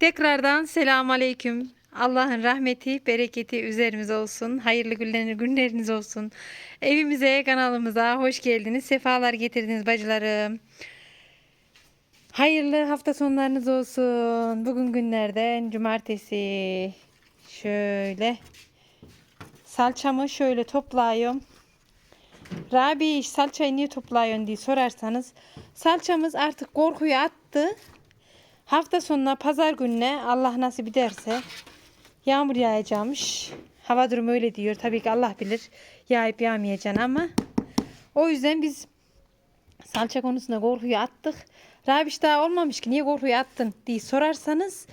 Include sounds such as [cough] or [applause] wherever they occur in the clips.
Tekrardan selamun aleyküm. Allah'ın rahmeti, bereketi üzerimize olsun. Hayırlı günler, günleriniz olsun. Evimize, kanalımıza hoş geldiniz. Sefalar getirdiniz bacılarım. Hayırlı hafta sonlarınız olsun. Bugün günlerden cumartesi. Şöyle salçamı şöyle toplayıyorum. Rabi salçayı niye topluyorsun diye sorarsanız salçamız artık korkuyu attı. Hafta sonuna pazar gününe Allah nasip ederse yağmur yağacakmış. Hava durumu öyle diyor. Tabii ki Allah bilir yağıp yağmayacağını ama o yüzden biz salça konusunda korkuyu attık. Rabiş daha olmamış ki niye korkuyu attın diye sorarsanız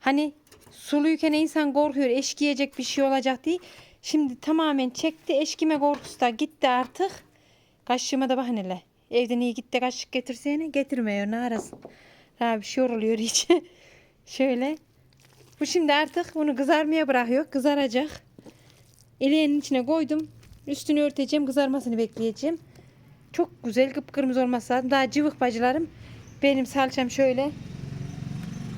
hani suluyken insan korkuyor eşkiyecek bir şey olacak diye. Şimdi tamamen çekti eşkime korkusu da gitti artık. Kaşığıma da hele. Evden iyi gitti kaşık getirsene getirmiyor ne arasın. Rabiş yoruluyor hiç. [laughs] Şöyle. Bu şimdi artık bunu kızarmaya bırakıyor. Kızaracak. İleğinin içine koydum. Üstünü örteceğim. Kızarmasını bekleyeceğim. Çok güzel kıpkırmızı olması lazım. Daha cıvık bacılarım. Benim salçam şöyle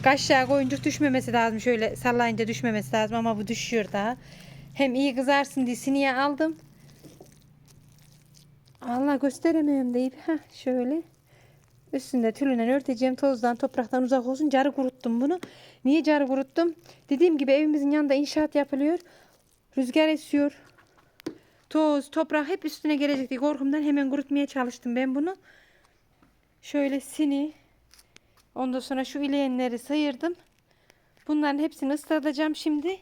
kaşığa koyunca düşmemesi lazım. Şöyle sallayınca düşmemesi lazım ama bu düşüyor daha. Hem iyi kızarsın diye siniye aldım. Allah gösteremiyorum deyip ha şöyle üstünde tülünden örteceğim tozdan topraktan uzak olsun carı kuruttum bunu. Niye carı kuruttum? Dediğim gibi evimizin yanında inşaat yapılıyor. Rüzgar esiyor. Toz, toprak hep üstüne gelecek diye korkumdan hemen kurutmaya çalıştım ben bunu. Şöyle sini ondan sonra şu ileyenleri sıyırdım. Bunların hepsini ıslatacağım şimdi.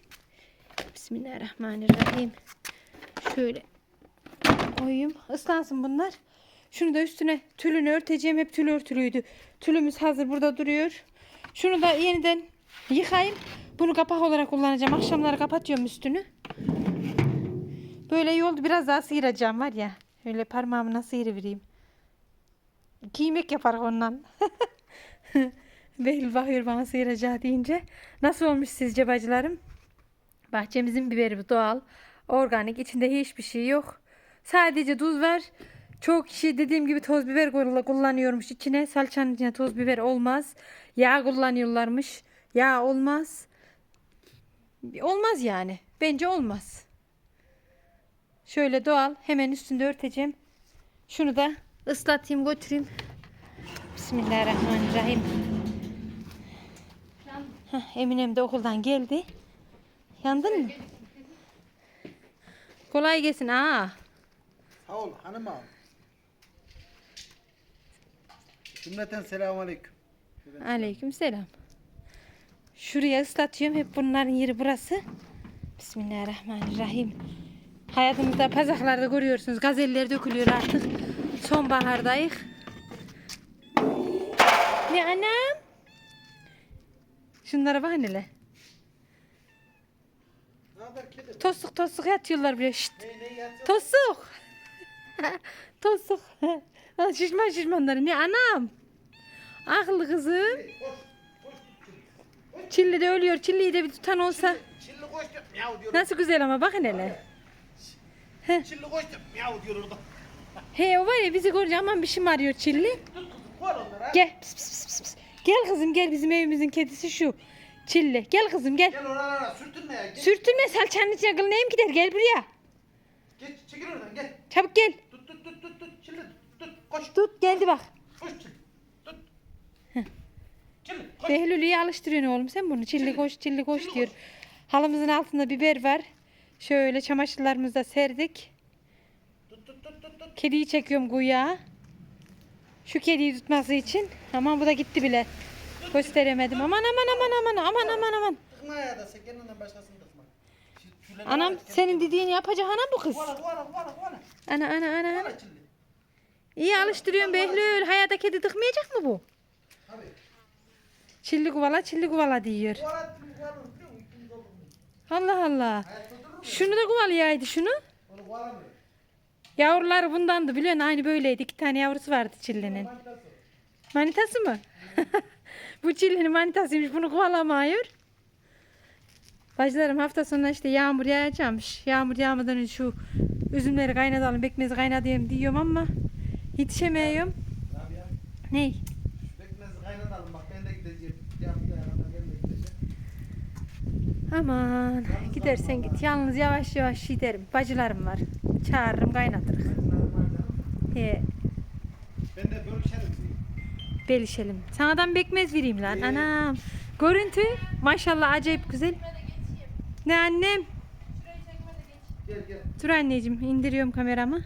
Bismillahirrahmanirrahim. Şöyle koyayım. Islansın bunlar. Şunu da üstüne tülünü örteceğim. Hep tül örtülüydü. Tülümüz hazır burada duruyor. Şunu da yeniden yıkayayım. Bunu kapak olarak kullanacağım. Akşamları kapatıyorum üstünü. Böyle iyi oldu. Biraz daha sıyıracağım var ya. Öyle parmağımı nasıl sıyırıvereyim. İki yemek yapar ondan. [laughs] Behlül bakıyor bana sıyıracağı deyince. Nasıl olmuş sizce bacılarım? Bahçemizin biberi bu doğal. Organik. içinde hiçbir şey yok. Sadece tuz var. Çok kişi dediğim gibi toz biber kull- kullanıyormuş içine. Salçanın içine toz biber olmaz. Yağ kullanıyorlarmış. Yağ olmaz. Olmaz yani. Bence olmaz. Şöyle doğal. Hemen üstünde örteceğim. Şunu da ıslatayım götüreyim. Bismillahirrahmanirrahim. Heh, Eminem de okuldan geldi. Yandın mı? Kolay gelsin. Aa. Sağ ol hanım ağam. Cümleten selamun aleyküm. Aleyküm selam. Şuraya ıslatıyorum. Hep bunların yeri burası. Bismillahirrahmanirrahim. Hayatımızda pazaklarda görüyorsunuz. Gazeller dökülüyor artık. Sonbahardayız. Ne annem? Şunlara bak hele. Ne haber kedi? Tosuk tosuk yatıyorlar buraya. Şşt. Ne ne yatıyor? Tosuk. [laughs] Tosuk. Şişman şişmanları. Ne anam? Akıllı kızım. Çilli de ölüyor. Çilliyi de bir tutan olsa. Çilli koş diyor. Miyav diyor. Nasıl güzel ama bakın hele. Çilli koş diyor. Miyav diyor orada. He o var ya bizi görünce aman bir şey arıyor Çilli. Gel. Pıs, pıs, pıs, pıs. Gel kızım gel bizim evimizin kedisi şu. Çilli. Gel kızım gel. Gel oralara sürtünme ya. Geç, Sürtünme salçanın içine kılnayım gider. Gel buraya. geç çekil oradan gel. Çabuk gel. Tut tut tut tut tut. Çilli tut. Koş. Tut geldi bak. Koş çilli. Tut. Çilli koş. Behlül'ü alıştırıyorsun oğlum sen bunu. Çilli Çilli. koş çilli koş Çilli diyor. koş. Halımızın altında biber var. Şöyle çamaşırlarımızı da serdik. Tut tut tut tut tut. Kediyi çekiyorum güya. Şu kediyi tutması için. Aman bu da gitti bile. Gösteremedim. Aman aman aman aman aman aman aman. Tıkma ya da sen kendinden başkasını tıkma. Anam senin dediğini yapacak anam bu kız. Ana ana ana. ana. İyi alıştırıyorsun Behlül. Hayata kedi tıkmayacak mı bu? Tabii. Çilli kuvala çilli kuvala diyor. Allah Allah. Şunu da kuvalayaydı şunu. Yavruları bundandı biliyorsun aynı böyleydi. İki tane yavrusu vardı çillinin. Manitası. Mı? [laughs] bu çillinin manitasıymış. Bunu kovalamıyor. Bacılarım hafta sonu işte yağmur yağacakmış. Yağmur yağmadan önce şu üzümleri kaynatalım, bekmezi kaynatayım diyorum ama ya. Ney? Bekmez kaynatalım bak ben de gideceğim. Aman gidersen git. Yalnız yavaş yavaş giderim. Bacılarım var. Çağırırım kaynatırız. He, Ben de bölüşelim. belişelim. Sanadan bekmez vereyim lan. Anam. Görüntü maşallah acayip güzel. Ne annem? Gel gel. Dur anneciğim indiriyorum kameramı.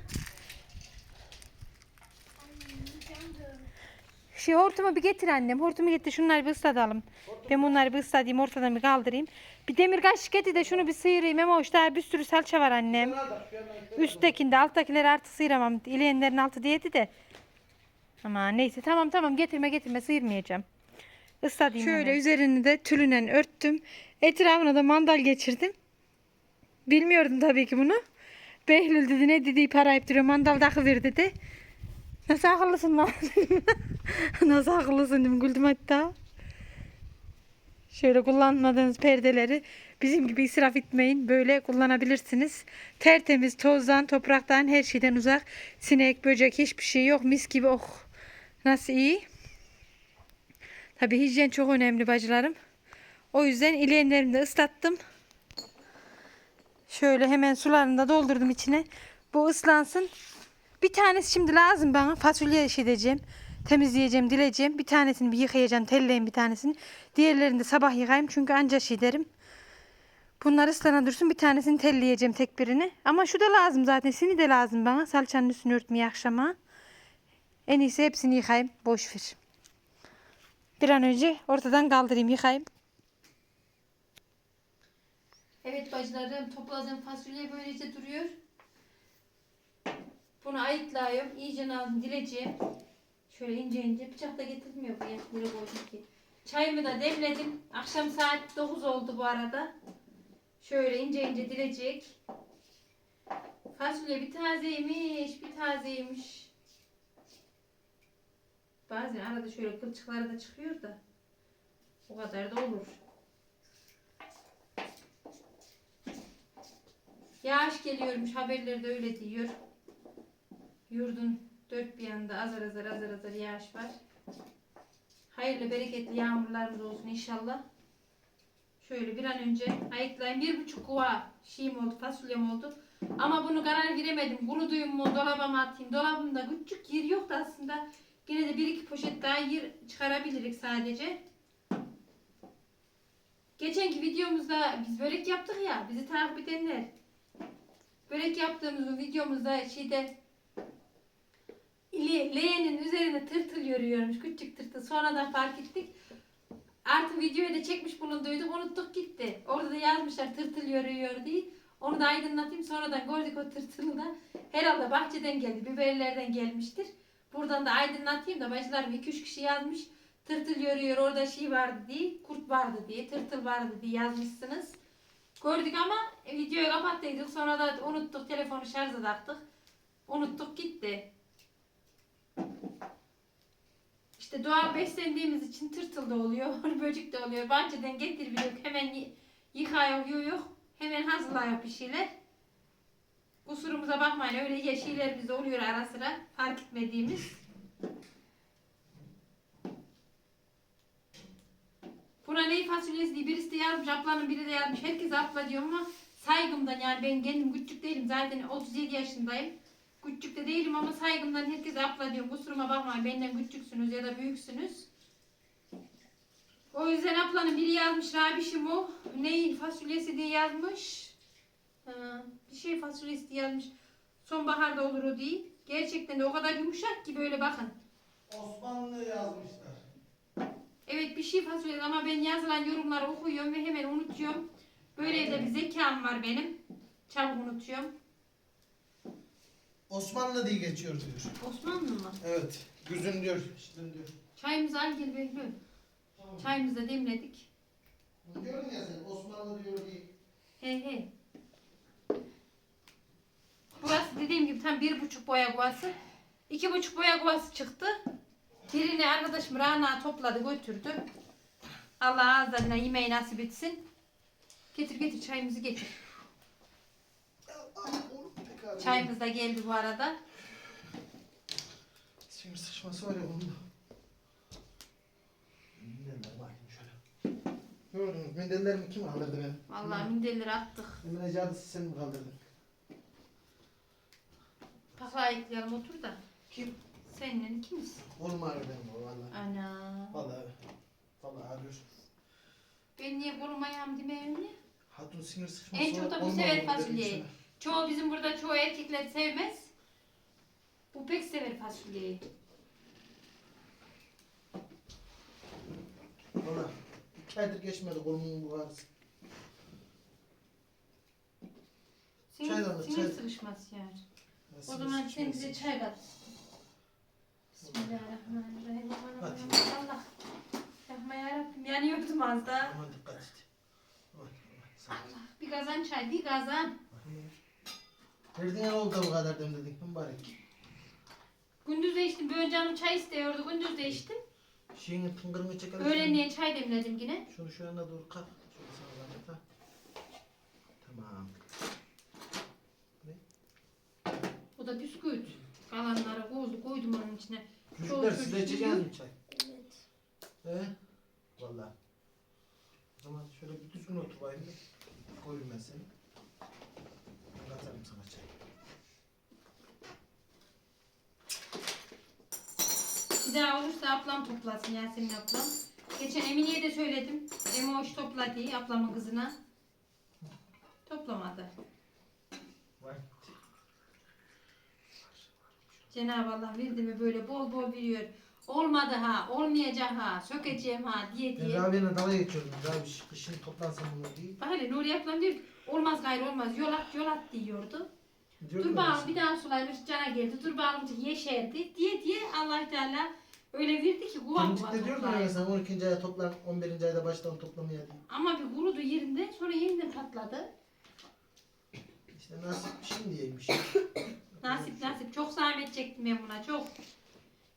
Şey hortumu bir getir annem. Hortumu getir şunları bir ıslatalım. Ben bunları bir ıslatayım ortadan bir kaldırayım. Bir demir kaşık getir de şunu bir sıyırayım ama hoş daha bir sürü salça var annem. Üsttekinde alttakileri artık sıyıramam. İleyenlerin altı diyeti de. Ama neyse tamam tamam getirme getirme sıyırmayacağım. Islatayım Şöyle üzerini de tülünen örttüm. Etrafına da mandal geçirdim. Bilmiyordum tabii ki bunu. Behlül dedi ne dedi parayıp duruyor mandal takıver dedi. Nasıl akıllısın lan? [laughs] Nasıl akıllısın dedim güldüm hatta. Şöyle kullanmadığınız perdeleri bizim gibi israf etmeyin. Böyle kullanabilirsiniz. Tertemiz tozdan, topraktan, her şeyden uzak. Sinek, böcek hiçbir şey yok. Mis gibi oh. Nasıl iyi. Tabii hijyen çok önemli bacılarım. O yüzden ileyenlerimi de ıslattım. Şöyle hemen sularını da doldurdum içine. Bu ıslansın. Bir tanesi şimdi lazım bana. Fasulye iş edeceğim. Temizleyeceğim, dileceğim. Bir tanesini bir yıkayacağım, telleyeyim bir tanesini. Diğerlerini de sabah yıkayayım çünkü anca şey derim. Bunlar ıslana dursun. Bir tanesini telleyeceğim tek birini. Ama şu da lazım zaten. Sini de lazım bana. Salçanın üstünü örtmeye akşama. En iyisi hepsini yıkayayım. Boş ver. Bir an önce ortadan kaldırayım, yıkayayım. Evet bacılarım topladığım fasulye böylece duruyor. Bunu ayıklıyorum. İyice dileceğim. Şöyle ince ince. Bıçak da getirmiyor bu. Nereye koydum ki? Çayımı da demledim. Akşam saat 9 oldu bu arada. Şöyle ince ince dilecek. Fasulye bir tazeymiş, bir tazeymiş. Bazen arada şöyle kılçıkları da çıkıyor da. O kadar da olur. Yağış geliyormuş haberlerde öyle diyor. Yurdun dört bir yanında azar azar azar azar yağış var. Hayırlı bereketli yağmurlarımız olsun inşallah. Şöyle bir an önce ayıklayayım. Bir buçuk kuva şeyim oldu, fasulyem oldu. Ama bunu karar veremedim. Bunu duyum mu, dolabıma atayım. Dolabımda küçük yer yoktu aslında. Yine de bir iki poşet daha yer çıkarabiliriz sadece. Geçenki videomuzda biz börek yaptık ya. Bizi takip edenler. Börek yaptığımız videomuzda şeyde leğenin üzerine tırtıl yürüyormuş. Küçük tırtıl. Sonradan fark ettik. Artık videoyu da çekmiş bulunduyduk. Unuttuk gitti. Orada da yazmışlar tırtıl yürüyor diye. Onu da aydınlatayım. Sonradan gördük o tırtılı da. Herhalde bahçeden geldi. Biberlerden gelmiştir. Buradan da aydınlatayım da bacılarım 2-3 kişi yazmış. Tırtıl yürüyor orada şey vardı diye. Kurt vardı diye. Tırtıl vardı diye yazmışsınız. Gördük ama videoyu kapattıydık. Sonra da unuttuk. Telefonu şarja taktık. Unuttuk gitti. İşte doğal beslendiğimiz için tırtıl da oluyor, böcek de oluyor. Bahçeden getiriyor, hemen y- yıkıyor, yok. Hemen hazırlıyor bir şeyler. Kusurumuza bakmayın, öyle şeyler bizde oluyor ara sıra, fark etmediğimiz. Buna ne fasulyesi diye birisi de yazmış, ablanın biri de yazmış. Herkes abla diyor ama saygımdan yani ben kendim küçük değilim zaten 37 yaşındayım. Küçük de değilim ama saygımdan herkese abla diyorum. Kusuruma bakmayın benden küçüksünüz ya da büyüksünüz. O yüzden ablanın biri yazmış Rabişim o. Ne fasulyesi diye yazmış. Ha, bir şey fasulyesi diye yazmış. Sonbaharda olur o değil. Gerçekten de o kadar yumuşak ki böyle bakın. Osmanlı yazmışlar. Evet bir şey fasulyesi ama ben yazılan yorumları okuyorum ve hemen unutuyorum. Böyle de bir zekam var benim. Çabuk unutuyorum. Osmanlı diye geçiyor diyor. Osmanlı mı? Evet. Güzün diyor. İşte diyor. Çayımızı al gel Behlül. Çayımızı da demledik. Diyorum ya sen Osmanlı diyor diye. He he. Burası dediğim gibi tam bir buçuk boya kovası. İki buçuk boya kovası çıktı. Birini arkadaşım Rana topladı götürdü. Allah ağızlarına yemeği nasip etsin. Getir getir çayımızı getir. Çayımız da geldi bu arada. Sinir sıçması var ya onda. Dinle bakayım şöyle. Gördünüz minderlerimi kim kaldırdı benim? Vallahi minderleri attık. Emine cadısı sen mi kaldırdın? Pakla ayıklayalım otur da. Kim? Senin ikimiz. Oğlum ağrıyor benim o valla. Ana. Valla. Valla ağrıyor. Ben niye kolum ayağım demeyeyim ne? Hatun sinir sıkması En çok da bu sever fasulyeyi. Çoğu bizim burada çoğu erkekler sevmez. Bu pek sever fasulyeyi. Valla. İki aydır geçmedi kolumun bu ağrısı. Sinir, Çay da alır, sinir çay. sıkışması yani. O zaman sen bize çay kat. Bismillahirrahmanirrahim. Aman Hadi. aman Allah. Yapma yarabbim yanıyordum az da. Aman dikkat et. Aman aman. sağ ol. Allah bir kazan çay bir kazan. Verdin ya oldu bu kadar demledik mübarek. Gündüz de içtim. Böyle canım çay istiyordu. Gündüz de içtim. Şeyin tıngırını çeker. Öğlenliğe çay demledim yine. Şunu şu yana doğru kalk. Şöyle zahmet ha. Tamam. Bu da bisküvit. Kalanları koydu, koydum onun içine. Çocuklar siz de içeceğiniz mi çay? Evet. He? Valla. O zaman şöyle bir düzgün otur bayım. Koyayım ben seni. Ben atarım sana çay. Bir daha olursa ablam toplasın Yasemin ablam. Geçen Emine'ye de söyledim. Emoş topla diye ablamın kızına. Toplamadı. Cenab-ı Allah verdi mi böyle bol bol veriyor. Olmadı ha, olmayacak ha, sökeceğim ha diye Ben diye. Rabia'yla dalga geçiyordum. Rabi kışın toplansam bunu diye. Bak hele Nuri ablam diyor ki, olmaz gayrı olmaz yol at yol at diyordu. Dur ben bakalım bir daha sulaymış cana geldi. Dur bakalım yeşerdi diye diye allah Teala öyle verdi ki kuva kuva Temizlikte diyordum ya toplayın. sen 12. aya toplan, 11. ayda baştan toplamaya diye. Ama bir kurudu yerinde sonra yeniden patladı. İşte nasip şimdiymiş. [coughs] Nasip nasip çok zahmet çektim ben buna çok.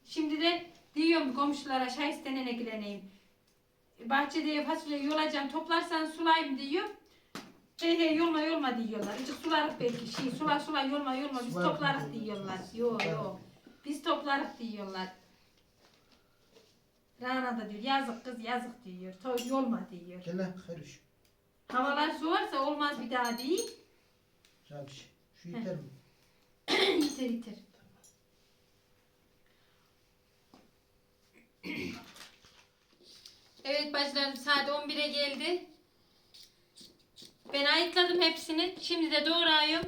Şimdi de diyorum komşulara şahisten ilgileneyim. Bahçede fasulye yolacağım toplarsan sulayayım diyor. Hey hey yolma yolma diyorlar. İşte sularık belki şey sula sula yolma yolma biz Sularık toplarık mı diyorlar. Yo yo. Biz toplarık diyorlar. Rana da diyor yazık kız yazık diyor. To yolma diyor. Gel lan karış. Havalar soğarsa olmaz bir daha değil. Rabi şu yeter mi? [clears throat] yeter yeter. [clears throat] Evet bacılarım saat 11'e geldi. Ben ayıkladım hepsini. Şimdi de doğrayayım.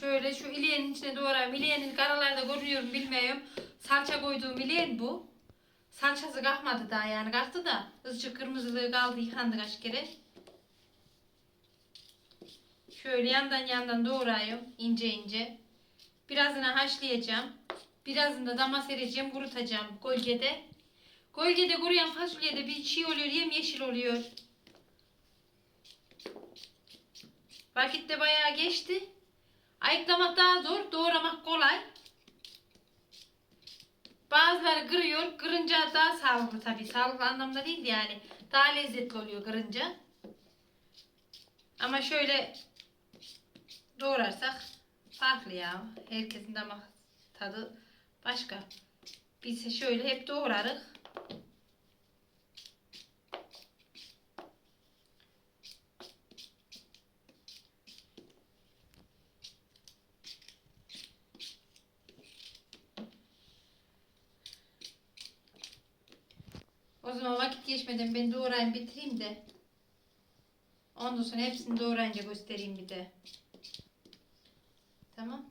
Şöyle şu ileğinin içine doğrayayım. İleğinin karalarda görünüyor mu bilmiyorum. Salça koyduğum ileğin bu. Salçası kalkmadı daha yani kalktı da ızıcık kırmızılığı kaldı yıkandı kaç kere. Şöyle yandan yandan doğrayayım ince ince. Birazını haşlayacağım. Birazını da dama sereceğim kurutacağım gölgede. Gölgede kuruyan fasulyede bir şey oluyor yem yeşil oluyor. Vakit de bayağı geçti. Ayıklamak daha zor, doğramak kolay. Bazıları kırıyor, kırınca daha sağlıklı tabii. Sağlıklı anlamda değil yani. Daha lezzetli oluyor kırınca. Ama şöyle doğrarsak farklı ya. Herkesin damak tadı başka. Biz şöyle hep doğrarız. O zaman geçmeden ben doğrayayım bitireyim de. Ondan sonra hepsini doğrayınca göstereyim bir de. Tamam.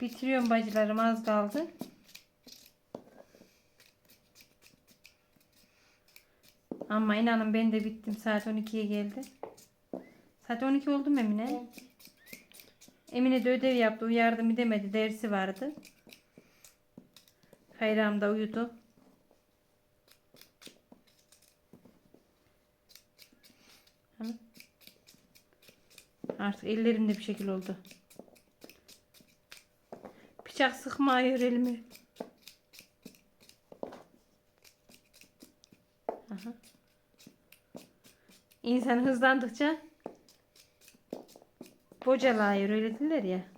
Bitiriyorum bacılarım az kaldı. Ama inanın ben de bittim. Saat 12'ye geldi. Saat 12 oldu mu Emine? Emine de ödev yaptı. Uyardım edemedi. Dersi vardı. Hayram da uyudu. Artık ellerim de bir şekil oldu. Bıçak sıkmıyor elimi. Aha. İnsan hızlandıkça Bocalayır öyle derler ya.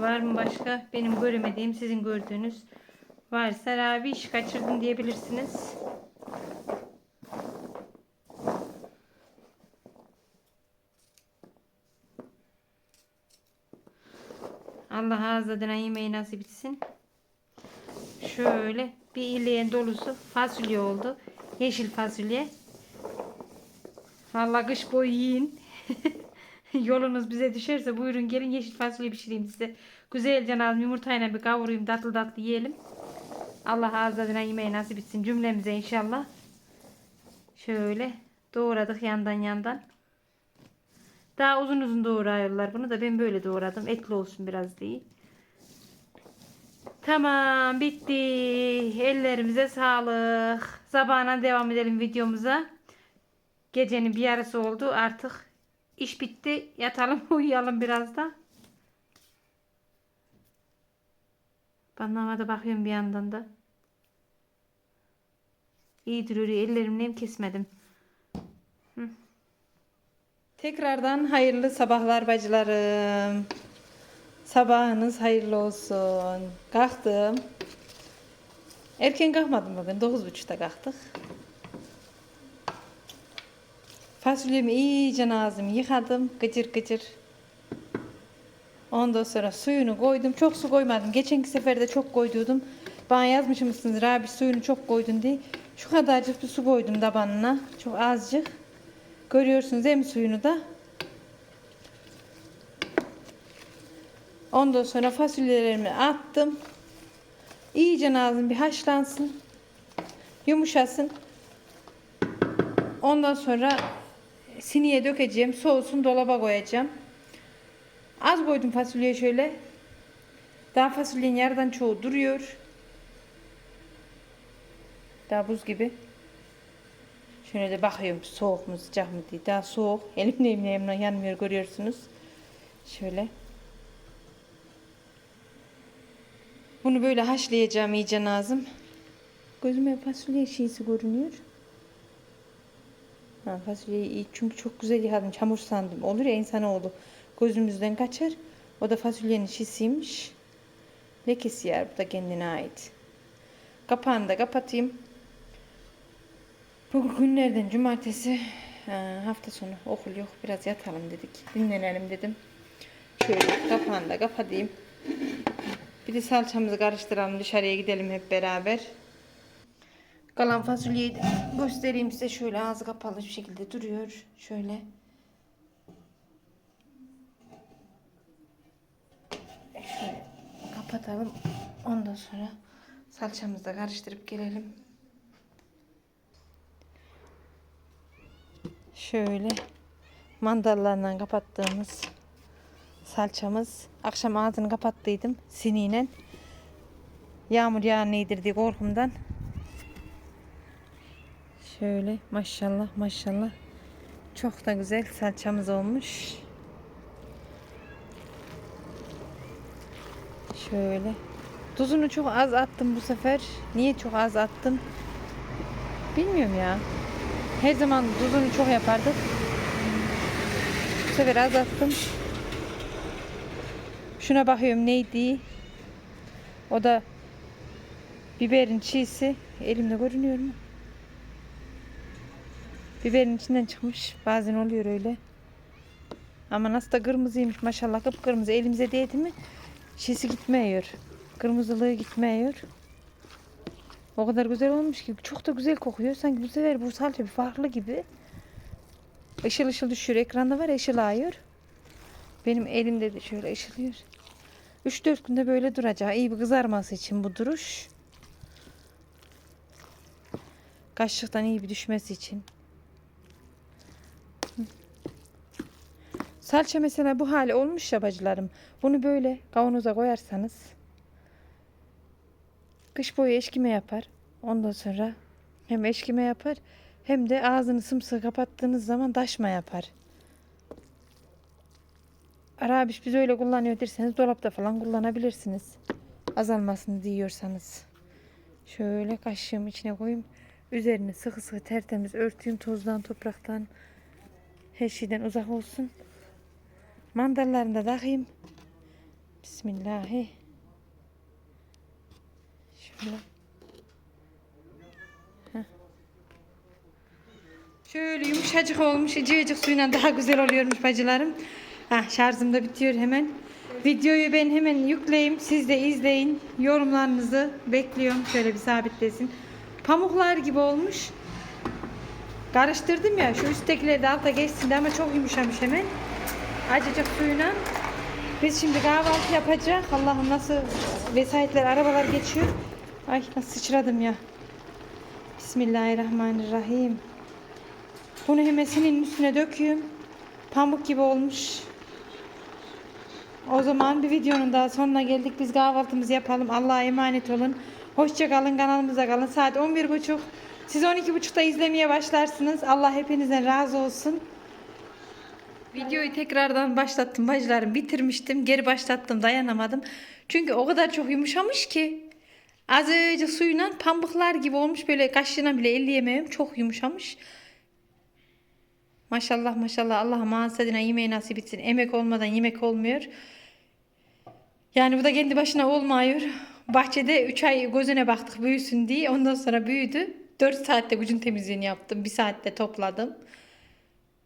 Var mı başka benim göremediğim sizin gördüğünüz varsa abi iş kaçırdım diyebilirsiniz. Allah ağızladığına yemeği nasip etsin. Şöyle bir ileğin dolusu fasulye oldu. Yeşil fasulye. Vallahi kış boyu yiyin. [laughs] [laughs] Yolunuz bize düşerse buyurun gelin yeşil fasulye pişireyim size. Güzelce az yumurtayla bir kavurayım tatlı tatlı yiyelim. Allah ağızlarına yemeği nasip etsin cümlemize inşallah. Şöyle doğradık yandan yandan. Daha uzun uzun doğrayıyorlar bunu da ben böyle doğradım. Etli olsun biraz diye. Tamam bitti. Ellerimize sağlık. Sabahına devam edelim videomuza. Gecenin bir yarısı oldu. Artık iş bitti. Yatalım [laughs] uyuyalım biraz da. Ben havada bakıyorum bir yandan da. İyi duruyor. Ellerimle hem kesmedim. Hı. Tekrardan hayırlı sabahlar bacılarım. Sabahınız hayırlı olsun. Kalktım. Erken kalkmadım bugün. 9.30'da kalktık. Fasulyemi iyice ağzımı yıkadım. Gıcır gıcır. Ondan sonra suyunu koydum. Çok su koymadım. Geçenki sefer de çok koyduydum. Bana yazmışsınız Rabi suyunu çok koydun diye. Şu kadarcık bir su koydum tabanına. Çok azıcık. Görüyorsunuz mi suyunu da? Ondan sonra fasulyelerimi attım. İyice ağzım bir haşlansın. Yumuşasın. Ondan sonra siniye dökeceğim. Soğusun dolaba koyacağım. Az koydum fasulyeye şöyle. Daha fasulyenin yarıdan çoğu duruyor. Daha buz gibi. Şöyle de bakıyorum soğuk mu sıcak mı diye. Daha soğuk. [laughs] Elimle elimle yanmıyor görüyorsunuz. Şöyle. Bunu böyle haşlayacağım iyice lazım. Gözüme fasulye şeysi görünüyor. Ha, fasulyeyi iyi çünkü çok güzel yıkadım. Çamur sandım. Olur ya insanoğlu gözümüzden kaçar. O da fasulyenin şişiymiş. Lekesi yer. Bu da kendine ait. Kapağını da kapatayım. Bugün günlerden cumartesi ha, hafta sonu okul yok. Biraz yatalım dedik. Dinlenelim dedim. Şöyle kapağını da kapatayım. Bir de salçamızı karıştıralım. Dışarıya gidelim hep beraber. Kalan fasulyeyi de göstereyim size. Şöyle ağzı kapalı bir şekilde duruyor. Şöyle. Şöyle kapatalım. Ondan sonra salçamızı da karıştırıp gelelim. Şöyle mandallarla kapattığımız salçamız. Akşam ağzını kapattıydım siniyle. Yağmur yağar neydir diye korkumdan. Şöyle maşallah maşallah. Çok da güzel salçamız olmuş. Şöyle. Tuzunu çok az attım bu sefer. Niye çok az attım? Bilmiyorum ya. Her zaman tuzunu çok yapardık. Bu sefer az attım. Şuna bakıyorum neydi? O da biberin çiğsi. Elimde görünüyor mu? Biberin içinden çıkmış. Bazen oluyor öyle. Ama nasıl da kırmızıymış maşallah. Kıpkırmızı elimize değdi mi? Şişi gitmiyor. Kırmızılığı gitmiyor. O kadar güzel olmuş ki. Çok da güzel kokuyor. Sanki bu sefer bu salça bir farklı gibi. Işıl ışıl düşüyor. Ekranda var ya ışılıyor. Benim elimde de şöyle ışılıyor. 3-4 günde böyle duracak. İyi bir kızarması için bu duruş. Kaşıktan iyi bir düşmesi için. Salça mesela bu hali olmuş ya bacılarım. Bunu böyle kavanoza koyarsanız kış boyu eşkime yapar. Ondan sonra hem eşkime yapar hem de ağzını sımsıkı kapattığınız zaman taşma yapar. Arabiş biz öyle kullanıyor derseniz dolapta falan kullanabilirsiniz. Azalmasını diyorsanız. Şöyle kaşığım içine koyayım. Üzerini sıkı sıkı tertemiz örteyim tozdan topraktan her şeyden uzak olsun. Mandallarını da takayım. Bismillahi. Şöyle. Şöyle yumuşacık olmuş, ıcıcık suyla daha güzel oluyormuş bacılarım. Hah, şarjım da bitiyor hemen. Videoyu ben hemen yükleyeyim. Siz de izleyin. Yorumlarınızı bekliyorum. Şöyle bir sabitlesin. Pamuklar gibi olmuş. Karıştırdım ya. Şu üsttekileri de alta geçsin de ama çok yumuşamış hemen. Acıcık suyla. Biz şimdi kahvaltı yapacak. Allah'ım nasıl vesayetler, arabalar geçiyor. Ay nasıl sıçradım ya. Bismillahirrahmanirrahim. Bunu hemen senin üstüne döküyorum. Pamuk gibi olmuş. O zaman bir videonun daha sonuna geldik. Biz kahvaltımızı yapalım. Allah'a emanet olun. Hoşça kalın. Kanalımıza kalın. Saat 11.30. Siz 12.30'da izlemeye başlarsınız. Allah hepinizden razı olsun. Videoyu tekrardan başlattım bacılarım. Bitirmiştim. Geri başlattım. Dayanamadım. Çünkü o kadar çok yumuşamış ki. Azıcık suyla pamuklar gibi olmuş. Böyle kaşığına bile elleyemem. Çok yumuşamış. Maşallah maşallah Allah mağazadına yemeği nasip etsin. Emek olmadan yemek olmuyor. Yani bu da kendi başına olmuyor. Bahçede 3 ay gözüne baktık büyüsün diye. Ondan sonra büyüdü. 4 saatte gücün temizliğini yaptım. 1 saatte topladım.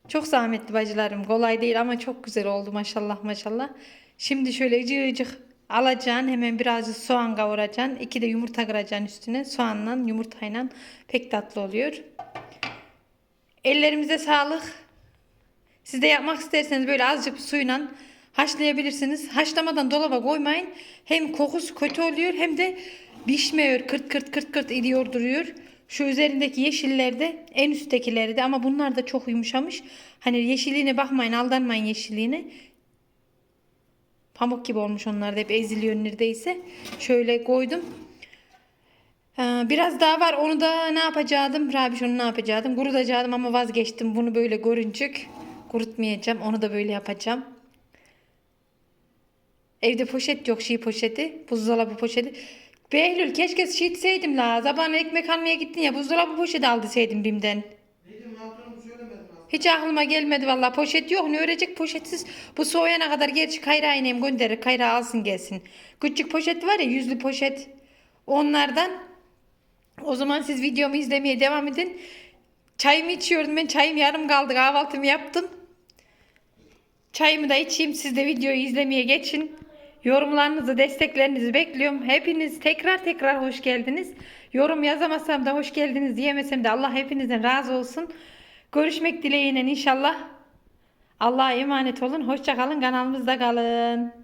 Çok zahmetli bacılarım. Kolay değil ama çok güzel oldu maşallah maşallah. Şimdi şöyle ıcıcık alacaksın. Hemen birazcık soğan kavuracaksın. 2 de yumurta kıracaksın üstüne. Soğanla yumurtayla pek tatlı oluyor. Ellerimize sağlık. Siz de yapmak isterseniz böyle azıcık suyla haşlayabilirsiniz. Haşlamadan dolaba koymayın. Hem kokusu kötü oluyor hem de pişmiyor. Kırt kırt kırt kırt ediyor duruyor. Şu üzerindeki yeşiller de en üsttekileri de ama bunlar da çok yumuşamış. Hani yeşilliğine bakmayın aldanmayın yeşilliğine. Pamuk gibi olmuş onlar da hep eziliyor neredeyse. Şöyle koydum. Ee, Biraz daha var onu da ne yapacaktım? Rabiş onu ne yapacaktım? Kurutacaktım ama vazgeçtim. Bunu böyle görüncük kurutmayacağım. Onu da böyle yapacağım. Evde poşet yok şey poşeti. Buzdolabı poşeti. Behlül keşke etseydim la. Sabahına ekmek almaya gittin ya buzdolabı poşeti aldısaydım Bim'den. Dedim hatunu söylemedim. Hiç aklıma gelmedi valla. Poşet yok. Ne örecek poşetsiz. Bu soğuyana kadar gerçi kayrağı inem gönderir. Kayrağı alsın gelsin. Küçük poşet var ya yüzlü poşet. Onlardan. O zaman siz videomu izlemeye devam edin. Çayımı içiyordum ben. Çayım yarım kaldı. Kahvaltımı yaptım. Çayımı da içeyim. Siz de videoyu izlemeye geçin. Yorumlarınızı, desteklerinizi bekliyorum. Hepiniz tekrar tekrar hoş geldiniz. Yorum yazamasam da hoş geldiniz diyemesem de Allah hepinizden razı olsun. Görüşmek dileğiyle inşallah. Allah'a emanet olun. Hoşça kalın. Kanalımızda kalın.